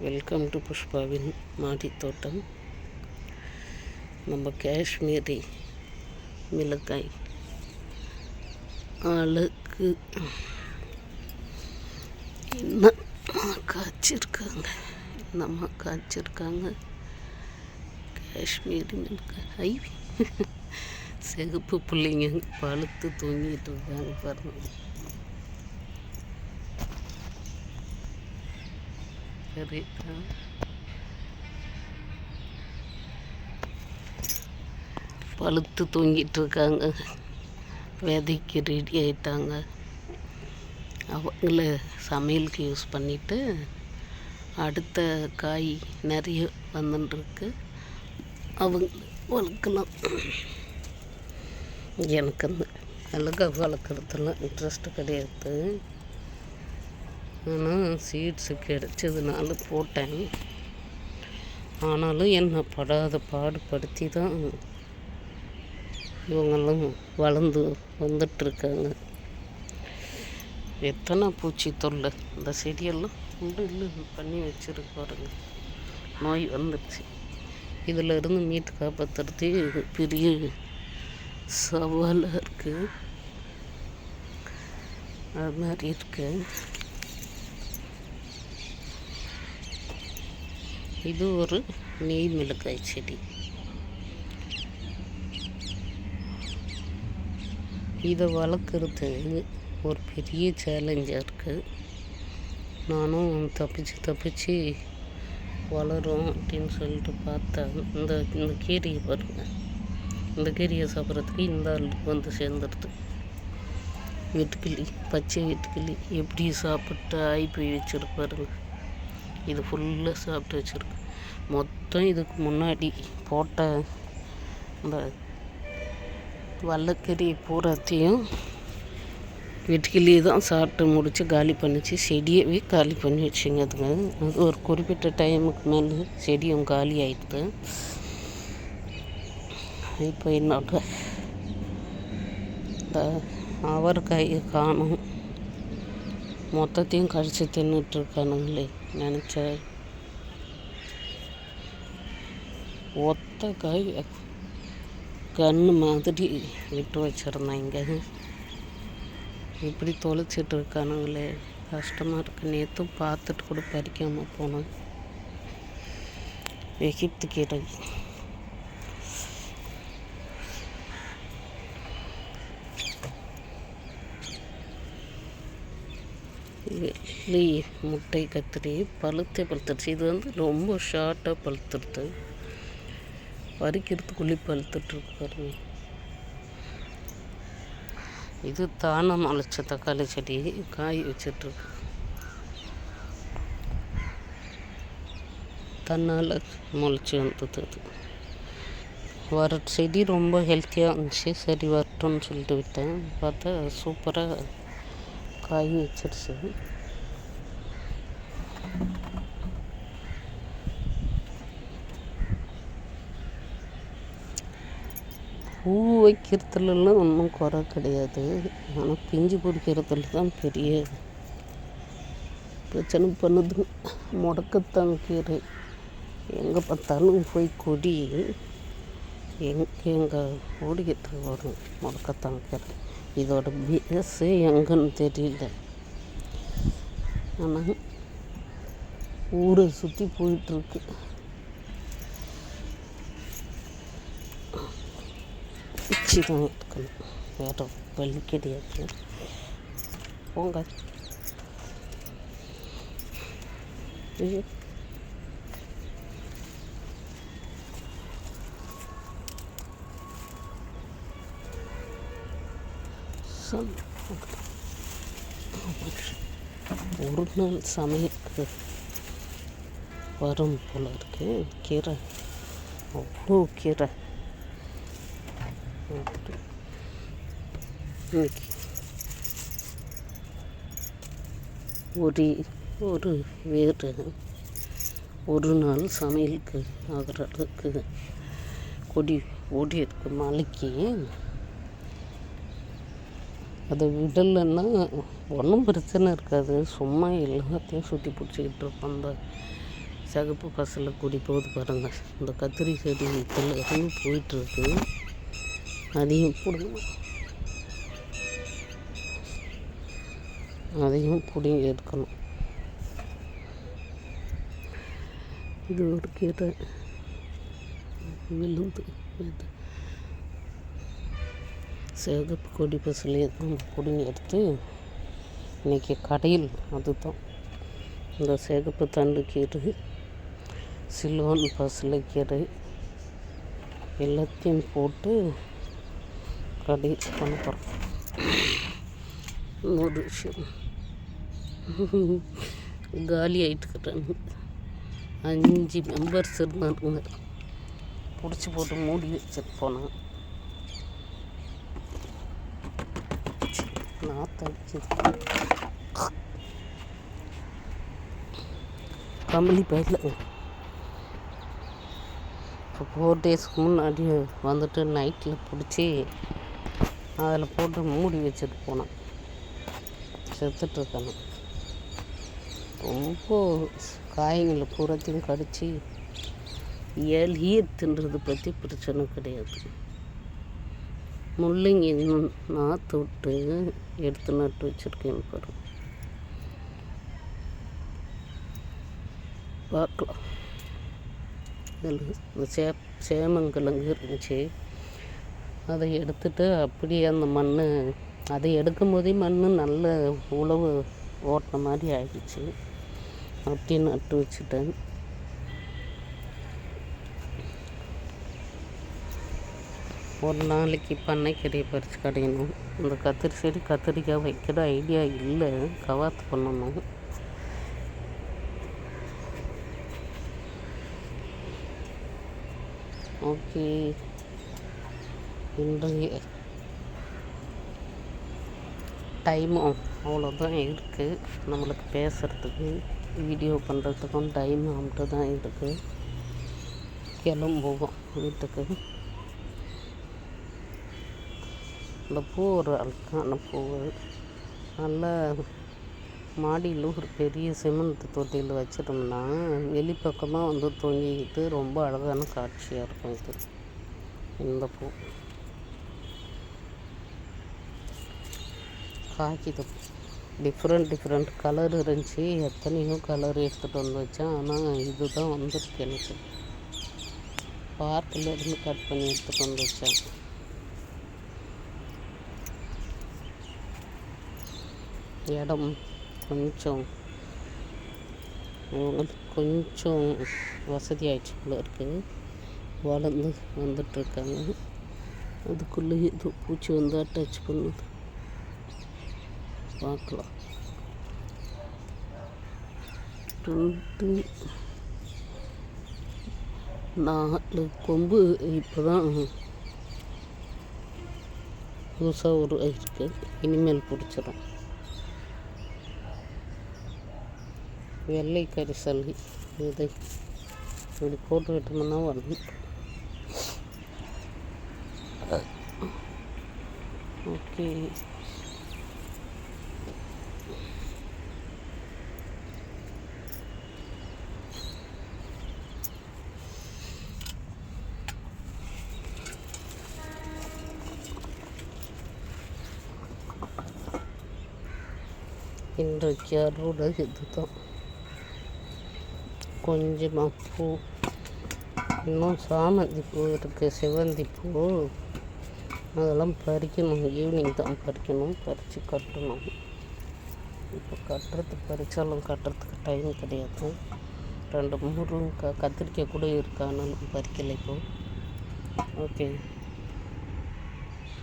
Welcome to புஷ்பாவின் மாடி தோட்டம் நம்ம காஷ்மீரி மிளகாய். ஆளுக்கு என்ன காய்ச்சிருக்காங்க? என்னம்மா காய்ச்சிருக்காங்க? காஷ்மீரி மிளகாய். சிகப்பு பிள்ளைங்க பழுத்து தூங்கிட்டு இருக்காங்க பாருங்கள் கரெக்டா பழுத்து தூங்கிட்டு இருக்காங்க. விதைக்கு ரெடி ஆயிட்டாங்க. அவங்கள சமையலுக்கு யூஸ் பண்ணிவிட்டு அடுத்த காய் நிறைய வந்துட்டுருக்கு அவங்க வளர்க்கலாம். எனக்கு அந்த அழகாக வளர்க்குறதுலாம் இன்ட்ரெஸ்ட்டு கிடையாது. ஆனால் சீட்ஸு கிடச்சதுனால போட்டேன். ஆனாலும் என்னை படாத பாடுபடுத்தி தான் இவங்கெல்லாம் வளர்ந்து வந்துட்டுருக்காங்க. எத்தனை பூச்சி தொல்லை? இந்த செடியெல்லாம் உண்டு இல்லை பண்ணி வச்சிருக்கு பாருங்க. நோய் வந்துடுச்சு இதில் இருந்து மீட்டு காப்பாற்றுறது பெரிய சவாலாக இருக்குது அது மாதிரி இருக்குது இது ஒரு நெய் மிளகாய் செடி. இதை வளர்க்குறது ஒரு பெரிய சேலஞ்சாக இருக்குது நானும் தப்பிச்சு தப்பிச்சு வளரும் அப்படின்னு சொல்லிட்டு பார்த்தேன் இந்த இந்த கீரையை பாருங்கள் இந்த கீரையை சாப்பிட்றதுக்கு இந்த ஆளுக்கு வந்து சேர்ந்துடுது. வெட்டுக்கிளி பச்சை வெட்டுக்கிளி எப்படி சாப்பிட்டு ஆகி போய் வச்சுருப்பாருங்க. இது ஃபுல்லாக சாப்பிட்டு வச்சுருக்கு. மொத்தம் இதுக்கு முன்னாடி போட்ட அந்த வல்லக்கறி பூராத்தையும் வெட்டுக்கிளி தான் சாப்பிட்டு முடித்து காலி பண்ணிச்சு. செடியவே காலி பண்ணி வச்சுங்க. அதுங்க அது ஒரு குறிப்பிட்ட டைமுக்கு மேலே செடியும் காலி ஆயிடுது. இப்போ என்னோட இந்த அவரைக்காயை காணும். மொத்தத்தையும் கழித்து தின்னுட்டுருக்கானுங்களே நினச்ச ஒத்த காய் கன்று மாதிரி விட்டு வச்சுருந்தாங்க இப்படி தொலைச்சிட்டு இருக்கானுங்களே. கஷ்டமாக இருக்கு. நேற்று பார்த்துட்டு கூட பறிக்காமல் போனோம் எகிப்து கீரை வெள்ளி முட்டை கத்திரி பழுத்தே பழுத்துருச்சு. இது வந்து ரொம்ப ஷார்ட்டாக பழுத்துருது. பறிக்கிறதுக்குள்ளே பழுத்துட்ருக்கு பாருங்க. இது தானம் அழைச்ச தக்காளி செடி காய் வச்சிட்ருக்கு. தன்னால் முளைச்சி வந்தது அது. வர செடி ரொம்ப ஹெல்த்தியாக இருந்துச்சு. சரி வரட்டும்னு சொல்லிட்டு விட்டேன். பார்த்தா சூப்பராக காய் வச்சிருச்சு. பூ வைக்கிறதுலலாம் ஒன்றும் குறை கிடையாது. ஆனால் பிஞ்சு பிடிக்கிறதுல தான் பெரிய பிரச்சனை பண்ணுது. முடக்கத்தான் கீரை. எங்கே பார்த்தாலும் போய் கொடி. எங் எங்கள் ஓடிக்கிட்டு வரும் முடக்கத்தான் கீரை. இதோட பேஸு எங்கன்னு தெரியல. ஆனால் ஊரை சுற்றி போயிட்டுருக்கு. பிச்சு தான் எடுக்கணும். வேறு வழி கிடையாது. போங்க. சம் ஒரு நாள் சமையலுக்கு வரும் போல இருக்கு. கீரை. அவ்வளோ கீரை. இன்னைக்கு ஒரு ஒரு வேறு ஒரு நாள் சமையலுக்கு ஆகிற அளவுக்கு கொடி ஓடி இருக்கு மலைக்கு அது விடலைன்னா ஒன்றும் பிரச்சனை இருக்காது. சும்மா எல்லாத்தையும் சுற்றி பிடிச்சிக்கிட்டு இருப்போம். அந்த சிகப்பு பசலில் கொடி போகுது பாருங்கள் இந்த கத்திரி செடி இதில் இருந்து போயிட்டுருக்கு அதையும் பிடுங்க அதையும் பிடிங்கி எடுக்கணும். இது ஒரு கீரை. விழுந்து. சிகப்பு கொடி பசலையே நம்ம பிடுங்கி எடுத்து இன்றைக்கி கடையில் அதுதான். இந்த சிகப்பு தண்டு கீரை சில்வான் பசலை கீரை எல்லாத்தையும் போட்டு கடையில் பண்ண போகிறோம் இன்னொரு விஷயம். காலி ஆகிட்டுக்கிறேன் அஞ்சு மெம்பர்ஸ் இருந்தாருங்க பிடிச்சி போட்டு மூடி வச்சுட்டு போனான். நாத்தடிச்சது கம்பளி பயிரில் இப்போ ஃபோர் டேஸ்க்கு முன்னாடி வந்துட்டு நைட்டில் பிடிச்சி அதில் போட்டு மூடி வச்சுட்டு போனேன். செத்துட்ருக்கானு ரொம்ப காய்களை பூரத்தையும் கடித்து ஏழு ஈர் தின்றது பற்றி பிரச்சனை கிடையாது. முள்ளங்கி நாற்று விட்டு எடுத்து நட்டு வச்சுருக்கேன் பாரு. பார்க்கலாம். இதில் இந்த சே சேமங்கிழங்கு இருந்துச்சு. அதை எடுத்துட்டு அப்படியே அந்த மண் அதை எடுக்கும்போதே மண் நல்ல உழவு ஓட்டின மாதிரி ஆகிடுச்சு அப்படியே நட்டு வச்சுட்டேன். ஒரு நாளைக்கு பண்ணைக்கறியை பறித்து கடையணும். இந்த கத்திரி செடி கத்திரிக்காய் வைக்கிற ஐடியா இல்லை. கவாத்து பண்ணணும். ஓகே. இன்றைய டைமும் அவ்வளோதான் இருக்குது நம்மளுக்கு பேசுகிறதுக்கு வீடியோ பண்ணுறதுக்கும் டைம் அம்ட்டு தான் இருக்குது கிளம்புவோம் வீட்டுக்கு. இந்த பூ ஒரு அழகான பூ நல்லா மாடியில் ஒரு பெரிய சிமெண்ட் தொட்டியில் வச்சிட்டோம்னா வெளிப்பக்கமாக வந்து தொங்கிக்கிட்டு ரொம்ப அழகான காட்சியாக இருக்கும் இது. இந்த பூ. காய்க்குது டிஃப்ரெண்ட் டிஃப்ரெண்ட் கலர் இருந்துச்சு. எத்தனையோ கலர் எடுத்துகிட்டு வந்து வச்சேன். ஆனால் இது தான் வந்துருக்கு எனக்கு. பார்க்கில் இருந்து கட் பண்ணி எடுத்துகிட்டு வந்து வச்சேன். இடம். கொஞ்சம். கொஞ்சம் வசதி ஆயிடுச்சு போல இருக்குது வளர்ந்து வந்துட்டுருக்காங்க. அதுக்குள்ளே ஏதோ பூச்சி வந்து அட்டாச் பண்ணுது. பார்க்கலாம். ரெண்டு. நாலு. கொம்பு இப்போ தான் புதுசாக ஒரு இருக்குது இனிமேல் பிடிச்சிடும் வெள்ளை கரிசல் இதை இப்படி போட்டு விட்டோம்னா வருது ஓகே. இன்றைக்கு அறுவடை இதுதான். கொஞ்சமாக பூ இன்னும் சாமந்தி பூ இருக்குது சிவந்தி பூ அதெல்லாம் பறிக்கணும். ஈவினிங் தான் பறிக்கணும். பறித்து கட்டணும். இப்போ கட்டுறதுக்கு பறித்தாலும் கட்டுறதுக்கு டைம் கிடையாது. ரெண்டு முருங்கக்காய் கத்திரிக்காய் கூட இருக்கான்னு பறிக்கலை இப்போ. ஓகே